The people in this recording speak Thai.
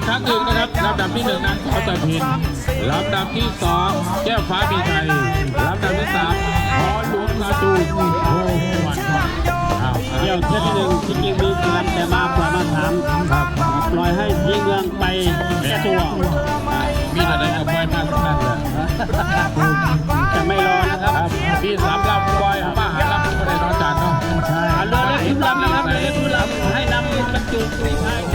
ีกครั้งหนึ่งนะครับลำดับที่หนึ่งนางนขอจันพินลำดับที่สองแก้วฟ้าปีชัยลำดับที่สามขอหลวงลาจูโอ้วันเดี่ยวเที่ที่หนึ่งที่จริงมีเกินแต่มาปล่อมาถามปล่อยให้ยิ่งเมืองไปแก้ตัวมีอะไรกับปล่อยมาสักนั่นเลยจะไม่รอนะครับพี่สามลำปล่อยมาหาลำคนในนอนจานเนาะเรือเล็กทุนลำนะครับเรือเล็กทุนลำให้นำบรรจุสินช้า